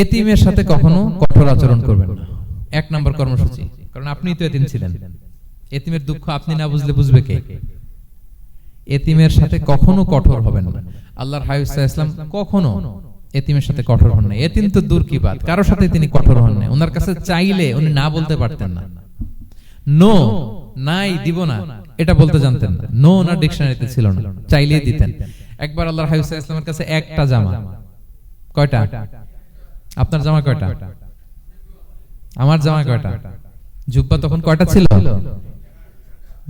এতিমের সাথে কখনো কঠোর আচরণ করবেন না। এক নম্বর কর্মসূচি। কারণ আপনি তো এতিম ছিলেন। এতিমের দুঃখ আপনি না বুঝলে বুঝবে কে? এতিমের সাথে কখনো কঠোর হবেন না। আল্লাহর হাবিব ইসলাম কখনো এতিমের সাথে কঠোর হন না এতিম তো দূর কি বাত? কারোর সাথে তিনি কঠোর হন না ওনার কাছে চাইলে উনি না বলতে পারতেন না। নো নাই দিব না। এটা বলতে জানতেন না। নো না ডিকশনারিতে ছিল না। চাইলেই দিতেন। একবার আল্লাহর হাবিব ইসলামের কাছে একটা জামা। কয়টা? আপনার জামা কয়টা? আমার জামা কয়টা? জুব্বা তখন কয়টা ছিল?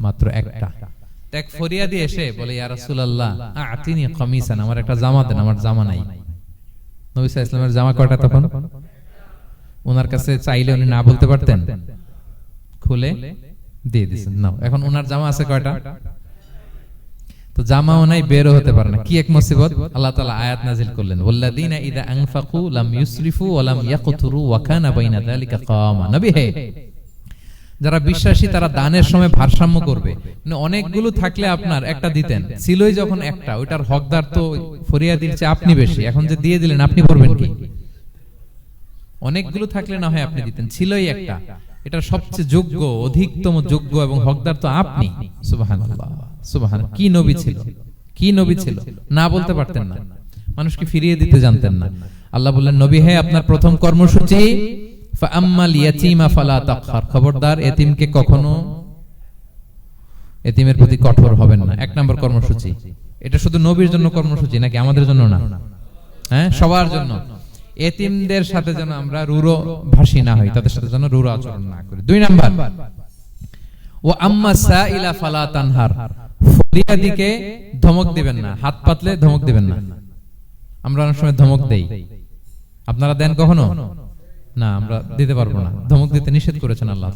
মাত্র একটা। এক ফরিয়াদি এসে বলে, ইয়া রাসূলুল্লাহ আতিনি কামিসান, আমার একটা জামা দেন, আমার জামা নাই। নবী সাল্লাল্লাহু ইসলামের জামা কয়টা তখন? ওনার কাছে চাইলে উনি না বলতে পারতেন। খুলে দিয়ে দিছেন নাও, এখন ওনার জামা আছে কয়টা? তো জামাও নাই বেরও হতে পারে না। কি এক মুসিবত? আল্লাহ তাআলা আয়াত নাজিল করলেন ওয়াল্লাযিনা ইযা আনফাকু লাম ইউসরিফু ওয়া লাম ইয়াকতুরু ওয়া কানা বাইনা যালিকা কাওয়ামা নবী হে যারা বিশ্বাসী তারা দানের সময় ভারসাম্য করবে। মানে অনেকগুলো থাকলে আপনার একটা দিতেন ছিলই যখন একটা ওইটার হকদার তো ফরিয়াদির চেয়ে আপনি বেশি। এখন যে দিয়ে দিলেন আপনি করবেন কি? অনেকগুলো থাকলে না হয় আপনি দিতেন ছিলই একটা। এটা সবচেয়ে যোগ্য অধিকতম যোগ্য এবং হকদার তো আপনি। সুবহানাল্লাহ। সুবহান কি নবী ছিল? কি নবী ছিল? না বলতে পারতেন না। মানুষকে ফিরিয়ে দিতে জানতেন না। আল্লাহ বললেন নবী হে আপনার প্রথম কর্মসূচি? ফাআম্মাল ইয়াতীমা ফালা তাকহার খবরদার এতিমকে কখনো এতিমের প্রতি কঠোর হবেন না। এক নম্বর কর্মসূচি। এটা শুধু নবীর জন্য কর্মসূচি নাকি আমাদের জন্য না? হ্যাঁ সবার জন্য। এতিমদের সাথে যেন আমরা রুরো ভাষী না হই তাদের সাথে যেন রুরো আচরণ না করি। দুই নাম্বার। ও আম্মা সাইলা ফালা তানহার। ফরিয়াদিকে ধমক দিবেন না, হাত পাতলে ধমক দিবেন না। আমরা অনেক সময় ধমক দেই। আপনারা দেন কখনো? না, আমরা দিতে পারব না। ধমক দিতে নিষেধ করেছেন আল্লাহ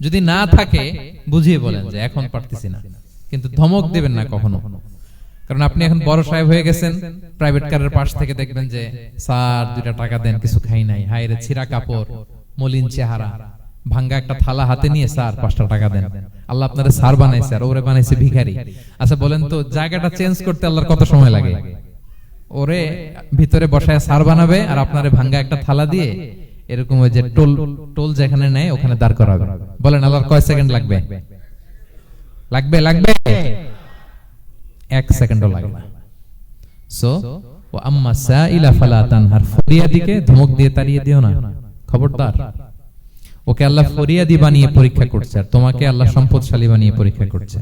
যদি না থাকে, বুঝিয়ে বলেন যে এখন পারতেছি না। কিন্তু ধমক দিবেন না কখনো। কারণ আপনি এখন বড় সাহেব হয়ে গেছেন প্রাইভেট কারের পাশ থেকে দেখবেন যে, স্যার, দুইটা টাকা দেন, কিছু খাই নাই। হায় রে, ছিঁড়া কাপড়, মলিন চেহারা। ভাঙ্গা একটা থালা হাতে নিয়ে স্যার পাঁচটা টাকা দেন। আল্লাহ আপনার স্যার বানাইছে আর ওরে বানাইছে ভিখারি। আচ্ছা বলেন তো, জায়গাটা চেঞ্জ করতে আল্লাহর কত সময় লাগে? ওরে ভিতরে বসায় সার বানাবে আর আপনারে ভাঙ্গা একটা থালা দিয়ে এরকম ওই যে টোল টোল যেখানে নেয় ওখানে দাঁড় করাবে। বলেন, আল্লাহর কয় সেকেন্ড লাগবে? লাগবে লাগবে? এক সেকেন্ডও লাগে না। সো ও আম্মা সাইলা ফালা তানহার ফরিয়াদিকে ধমক দিয়ে তাড়িয়ে দিও না। খবরদার। ওকে আল্লাহ ফরিয়াদি বানিয়ে পরীক্ষা করছে আর তোমাকে আল্লাহ সম্পদশালী বানিয়ে পরীক্ষা করছে।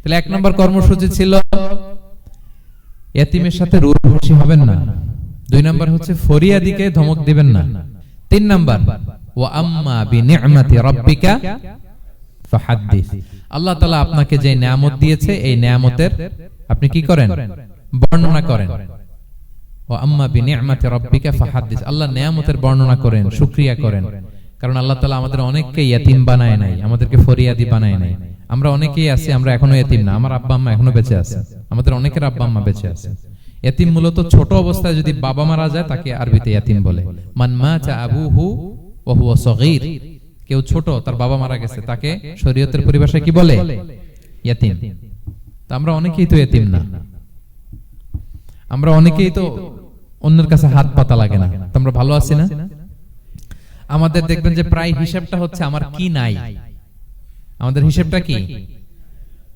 তাহলে এক নম্বর কর্মসূচি ছিল, এতিমের সাথে রূঢ়ভাষী হবেন না। দুই নাম্বার হচ্ছে ফরিয়াদিকে ধমক দিবেন না। তিন নাম্বার ও আম্মা বি নি'মাতি রাব্বিকা ফাহাদ্দিস। আল্লাহ তাআলা আপনাকে যে নিয়ামত দিয়েছে, এই নিয়ামতের আপনি কি করেন? বর্ণনা করেন। ও আম্মা বি নি'মাতি রাব্বিকা ফাহাদ্দিস। আল্লাহ নিয়ামতের বর্ণনা করেন, শুকরিয়া করেন। কারণ আল্লাহ তাআলা আমাদের অনেককে ইয়াতিম বানায় নাই, আমাদেরকে ফরিয়াদি বানায় নাই। আমরা অনেকেই আছি, আমরা এখনও এতিম না, আমার আব্বা আম্মা এখনও বেঁচে আছে, আমাদের অনেকের আব্বা আম্মা বেঁচে আছে। এতিম মূলত ছোট অবস্থায় যদি বাবা মারা যায়, তাকে আরবিতে এতিম বলে। মান মা চা আবুহু ওয়া হুয়া সগীর। কেউ ছোট, তার বাবা মারা গেছে, তাকে শরীয়তের পরিভাষায় কি বলে? ইয়াতিম। তা আমরা অনেকেই তো এতিম না। আমরা অনেকেই তো অন্যের কাছে হাত পাতা লাগে না। তো আমরা ভালো আছি না? আমাদের দেখবেন যে প্রায় হিসাবটা হচ্ছে আমার কি নাই। আমাদের হিসাবটা কি?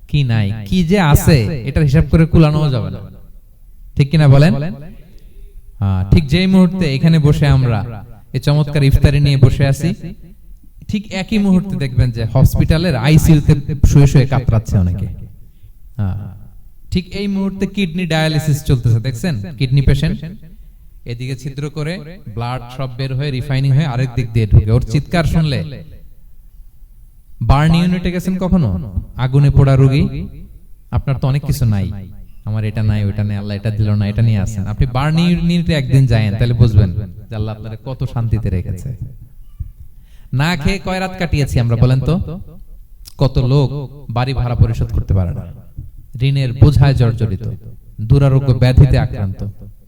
কি? নাই? কি যে আছে এটার হিসাব করে কুলানো যাবে না। ঠিক কিনা বলেন? ঠিক যেই মুহূর্তে এখানে বসে আমরা এই চমৎকার ইফতারি নিয়ে বসে আছি ঠিক একই মুহূর্তে দেখবেন যে হসপিটালের আইসিইউতে শুয়ে শুয়ে কাতরাচ্ছে অনেকে। ঠিক এই মুহূর্তে কিডনি ডায়ালিসিস চলতেছে দেখছেন? কিডনি পেশেন্ট এদিকে ছিদ্র করে ব্লাড সব বের হয়ে রিফাইনিং হয়ে আরেক দিক দিয়ে ঢুকে। ওর চিৎকার শুনলে? বার্ন ইউনিটে গেছেন কখনো? আগুনে পোড়া রোগী? আপনার তো অনেক কিছু নাই। আমার এটা নাই ওটা নেই আল্লাহ এটা দিল না এটা নিয়ে আসেন। আপনি বার্ন ইউনিটে একদিন যায়েন তাহলে বুঝবেন যে আল্লাহ আপনাকে কত শান্তিতে রেখেছে। না খেয়ে কয় রাত কাটিয়েছি আমরা বলেন তো? কত লোক বাড়ি ভাড়া পরিশোধ করতে পারে না। ঋণের বোঝায় জর্জরিত। দুরারোগ্য ব্যাধিতে আক্রান্ত।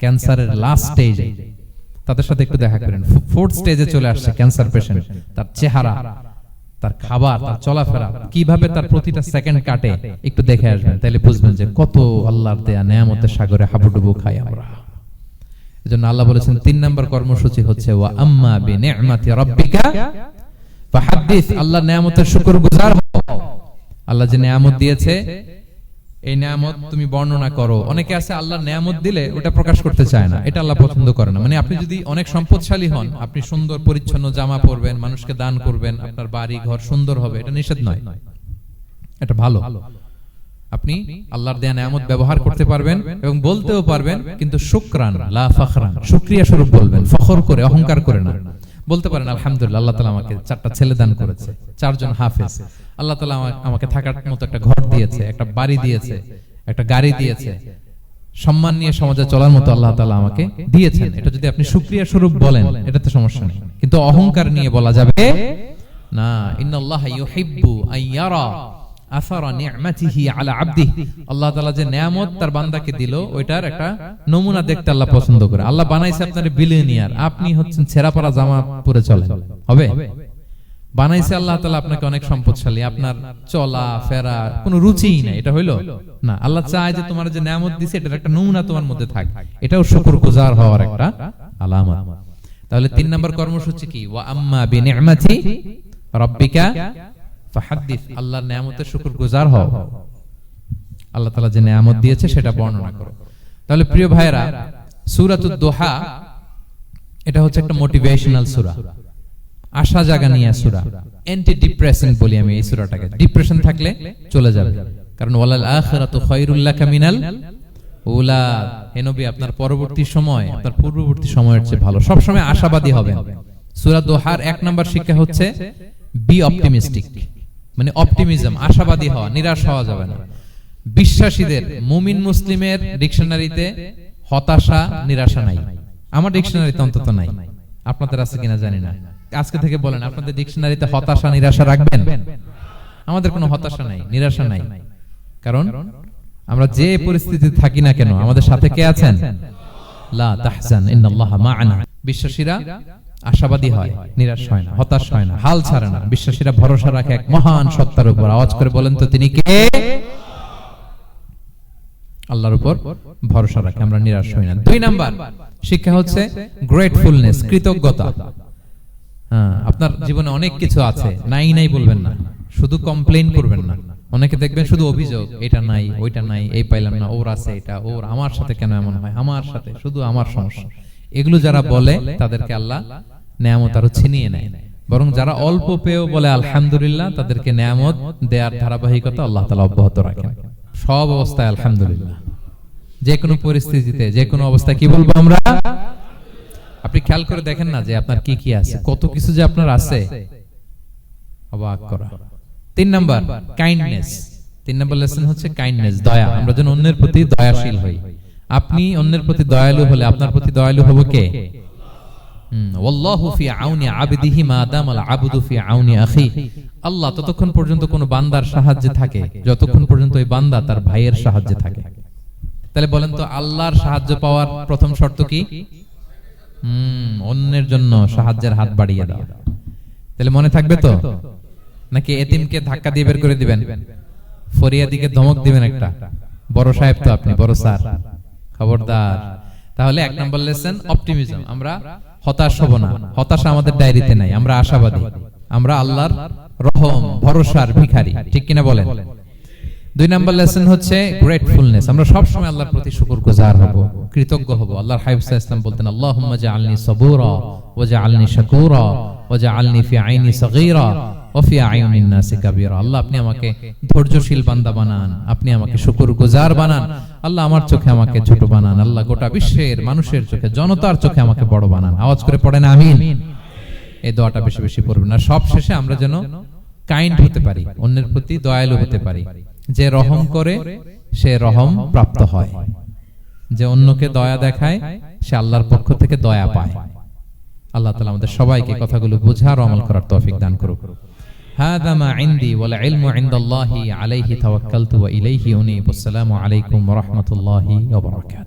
ক্যান্সারের লাস্ট স্টেজে তাদের সাথে একটু দেখা করেন। ফোর্থ স্টেজে চলে আসছে ক্যান্সার পেশেন্ট তার চেহারা তার খাবার তার চলাফেরা কীভাবে তার প্রতিটা সেকেন্ড কাটে একটু দেখে আসবেন। তাহলে বুঝবেন যে কত আল্লাহর দেয়া নেয়ামতের সাগরে হাবুডুবু খাই আমরা। এজন্য আল্লাহ বলেছেন তিন নম্বর কর্মসূচি হচ্ছে ওয়া আম্মা বি বিনি'মাতি রাব্বিকা ফাহাদ্দিস আল্লাহ নিয়ামতের শুকরগুজার হও। আল্লাহ যে নিয়ামত দিয়েছে এই নিয়ামত তুমি বর্ণনা করো। অনেকে আছে আল্লাহ নিয়ামত দিলে ওটা প্রকাশ করতে চায় না। এটা আল্লাহ পছন্দ করে না। মানে আপনি যদি অনেক সম্পদশালী হন আপনি সুন্দর পরিচ্ছন্ন জামা পরবেন মানুষকে দান করবেন আপনার বাড়ি ঘর সুন্দর হবে এটা নিষেধ নয়। এটা ভালো। আপনি আল্লাহর দেয়া নিয়ামত ব্যবহার করতে পারবেন এবং বলতেও পারবেন কিন্তু শুকরান লা ফখরান শুকরিয়া স্বরূপ বলবেন ফখর করে অহংকার করে না। বলতে পারেন, আলহামদুলিল্লাহ, আল্লাহ তালা আমাকে চারটা ছেলে দান করেছে, চারজন হাফেজ। আল্লাহ তালা আমাকে থাকার মতো একটা ঘর দিয়েছে, একটা বাড়ি দিয়েছে, একটা গাড়ি দিয়েছে। সম্মান নিয়ে সমাজে চলার মতো আল্লাহ তালা আমাকে দিয়েছেন। এটা যদি আপনি সুক্রিয়া স্বরূপ বলেন এটা তো সমস্যা নেই। কিন্তু অহংকার নিয়ে বলা যাবে, না, ইন্নাল্লাহ ইউহিব্বু আইয়ারা অনেক সম্পদশালী। আপনার চলা, ফেরা, কোনো রুচিই নাই। এটা হইল? না, আল্লাহ চায় যে তোমার যে নিয়ামত দিছে, এটার একটা নমুনা তোমার মধ্যে থাক। এটাও শুকরগুজার হওয়ার একটা আলামত। তাহলে তিন নম্বর কর্মসূচি কি? ওয়া আম্মা বিনি'মাতি রাব্বিকা ফাহাদ্দিস আল্লাহর নিয়ামতের শুকরগুজার হও। আল্লাহ তাআলা যে নিয়ামত দিয়েছে সেটা বর্ণনা করো। তাহলে প্রিয় ভাইরা সূরাতুদ দোহা এটা হচ্ছে একটা মোটিভেশনাল সূরা। আশা জাগা নিয়ে সূরা। অ্যান্টি ডিপ্রেশন বলি আমি এই সূরাটাকে। ডিপ্রেশন থাকলে চলে যাবে। কারণ ওয়ালাল আখিরাতু খায়রুল লাকা মিনাল উলা। হে নবী আপনার পরবর্তী সময় আপনার পূর্ববর্তী সময়ের চেয়ে ভালো। সব সময় আশাবাদী হবেন। সূরা দোহার এক নাম্বার শিক্ষা হচ্ছে বি অপটিমিস্টিক মানে অপটিমিজম, আশাবাদী হওয়া, নিরাশ হওয়া যাবে না। বিশ্বাসীদের, মুমিন মুসলিমের ডিকশনারিতে হতাশা, নিরাশা নাই। আমার ডিকশনারিতে অন্তত নাই। আপনাদের আছে কিনা জানি না। আজকে থেকে বলেন, আপনাদের ডিকশনারিতে হতাশা, নিরাশা রাখবেন? আমাদের কোনো হতাশা নাই, নিরাশা নাই। কারণ আমরা যে পরিস্থিতিতে থাকি না কেন, আমাদের সাথে কে আছেন? লা তাহজান, ইন্নাল্লাহা মা'ানা বিশ্বাসীরা আশাবাদী হয় নিরাশ হয় না হতাশ হয় না হাল ছাড়ে না। বিশ্বাসীরা ভরসা রাখে এক মহান সত্তার উপর। আওয়াজ করে বলেন তো তিনি কে? আল্লাহর উপর ভরসা রাখে আমরা নিরাশ হই না। দুই নাম্বার শিক্ষা হচ্ছে গ্রেটফুলনেস কৃতজ্ঞতা। হ্যাঁ আপনার জীবনে অনেক কিছু আছে নাই নাই বলবেন না শুধু কমপ্লেইন করবেন না। অনেকে দেখবেন শুধু অভিযোগ এটা নাই ওইটা নাই এই পাইলাম না ওর আছে এটা ওর আমার সাথে কেন এমন হয় আমার সাথে শুধু আমার সমস্যা। এগুলো যারা বলে তাদেরকে আল্লাহ নেয়ামত আরও ছিনিয়ে নেয়। বরং যারা অল্প পেয়েও বলে আলহামদুলিল্লাহ, তাদেরকে নেয়ামত দেওয়ার ধারাবাহিকতা আল্লাহ তালা অব্যাহত রাখেন। সব অবস্থায় আলহামদুলিল্লাহ। যে কোনো পরিস্থিতিতে, যে কোনো অবস্থায় কি বলব আমরা? আপনি খেয়াল করে দেখেন না যে আপনার কি কি আছে, কত কিছু যে আপনার আছে। অবাক করা। তিন নাম্বার কাইন্ডনেস তিন নাম্বার লেসন হচ্ছে কাইন্ডনেস দয়া। আমরা যেন অন্যের প্রতি দয়াশীল হই। আপনি অন্যের প্রতি দয়ালু হলে আপনার প্রতি দয়ালু হব কে? আল্লাহ ততক্ষণ পর্যন্ত কোন বান্দার সাহায্যে থাকে যতক্ষণ পর্যন্ত ওই বান্দা তার ভাইয়ের সাহায্যে থাকে। তাহলে বলেন তো আল্লাহর সাহায্য পাওয়ার প্রথম শর্ত কি? হম অন্যের জন্য সাহায্যের হাত বাড়িয়ে দাও তাহলে মনে থাকবে তো? নাকি এতিমকে ধাক্কা দিয়ে বের করে দিবেন? ফরিয়াদিকে ধমক দিবেন একটা। বড় সাহেব তো আপনি বড় স্যার। খবরদার। তাহলে এক নম্বর লেসন অপটিমিজম। আমরা হতাশ হব না। হতাশা আমাদের ডায়েরিতে নাই। আমরা আশাবাদী। আমরা আল্লাহর রহম, ভরসার ভিখারি। ঠিক কিনা বলেন? দুই নাম্বার লেসন হচ্ছে গ্রেটফুলনেস আমরা সব সময় আল্লাহর প্রতি শুকরগুজার হব, কৃতজ্ঞ হব। আল্লাহর হাবিব ইসলাম বলতেন, আল্লাহুম্মা জাআলনি সাবুরা ওয়া জাআলনি শাকুরা ওয়া জাআলনি ফি আইনি সাগীরা আল্লাহ আপনি আমাকে ধৈর্যশীল বান্দা বানান, আপনি আমাকে শুকরগুজার বানান, আল্লাহ আমার চোখে আমাকে ছোট বানান, আল্লাহ গোটা বিশ্বের মানুষের চোখে, জনতার চোখে আমাকে বড় বানান। আওয়াজ করে পড়েন, আমিন। এই দোয়াটা বেশি বেশি পড়বেন। আর আমরা যেন কাইন্ড হতে পারি, অন্যের প্রতি দয়ালু হতে পারি। যে রহম করে, সে রহম প্রাপ্ত হয়। যে অন্যকে দয়া দেখায়, সে আল্লাহর পক্ষ থেকে দয়া পায়। আল্লাহ তালা আমাদের সবাইকে কথাগুলো বোঝার আমল করার তৌফিক দান করুক। هذا ما عندي والعلم عند الله عليه توكلت وإليه أنيب. السلام عليكم ورحمة الله وبركاته.